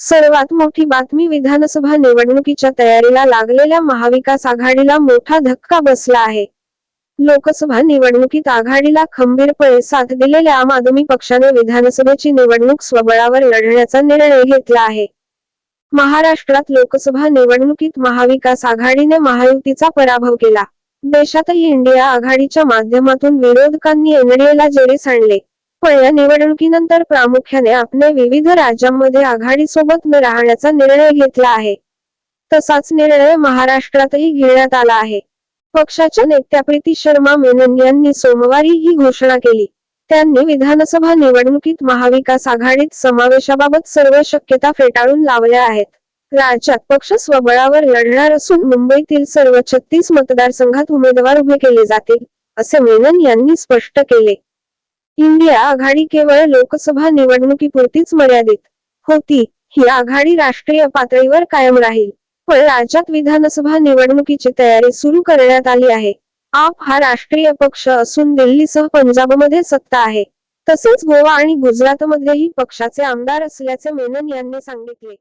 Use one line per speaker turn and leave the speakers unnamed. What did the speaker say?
सर्वात मोठी बातमी विधानसभा निवडणुकीच्या तयारीला लागलेल्या महाविकास आघाडीला मोठा धक्का बसला आहे. लोकसभा निवडणुकीत आघाडीला खंबीरपणे साथ दिलेल्या आम आदमी पक्षाने विधानसभेची निवडणूक स्वबळावर लढण्याचा निर्णय घेतला आहे. महाराष्ट्रात लोकसभा निवडणुकीत महाविकास आघाडीने महायुतीचा पराभव केला. देशातही इंडिया आघाडीच्या माध्यमातून विरोधकांनी एनडीएला जेरीस आणले. पण या निवडणुकीनंतर प्रामुख्याने आपने विविध राज्यांमध्ये आघाडीसोबत न राहण्याचा निर्णय घेतला आहे. तसाच निर्णय महाराष्ट्रातही घेण्यात आला आहे. पक्षाच्या नेत्या प्रीती शर्मा मेनन यांनी सोमवारी ही घोषणा केली. त्यांनी विधानसभा निवडणुकीत महाविकास आघाडीत समावेशाबाबत सर्व शक्यता फेटाळून लावल्या आहेत. राज्यात पक्ष स्वबळावर लढणार असून मुंबईतील सर्व छत्तीस मतदारसंघात उमेदवार उभे केले जातील असे मेनन यांनी स्पष्ट केले. इंडिया आघाडी केवळ लोकसभा निवडणुकीपुरतीच मर्यादित होती. ही आघाडी राष्ट्रीय पातळीवर कायम राहील. पण राज्यात विधानसभा निवडणुकीची तयारी सुरू करण्यात आली आहे. आप हा राष्ट्रीय पक्ष असून दिल्लीसह पंजाबमध्ये सत्ता आहे. तसेच गोवा आणि गुजरातमध्येही पक्षाचे आमदार असल्याचे मेनन यांनी सांगितले.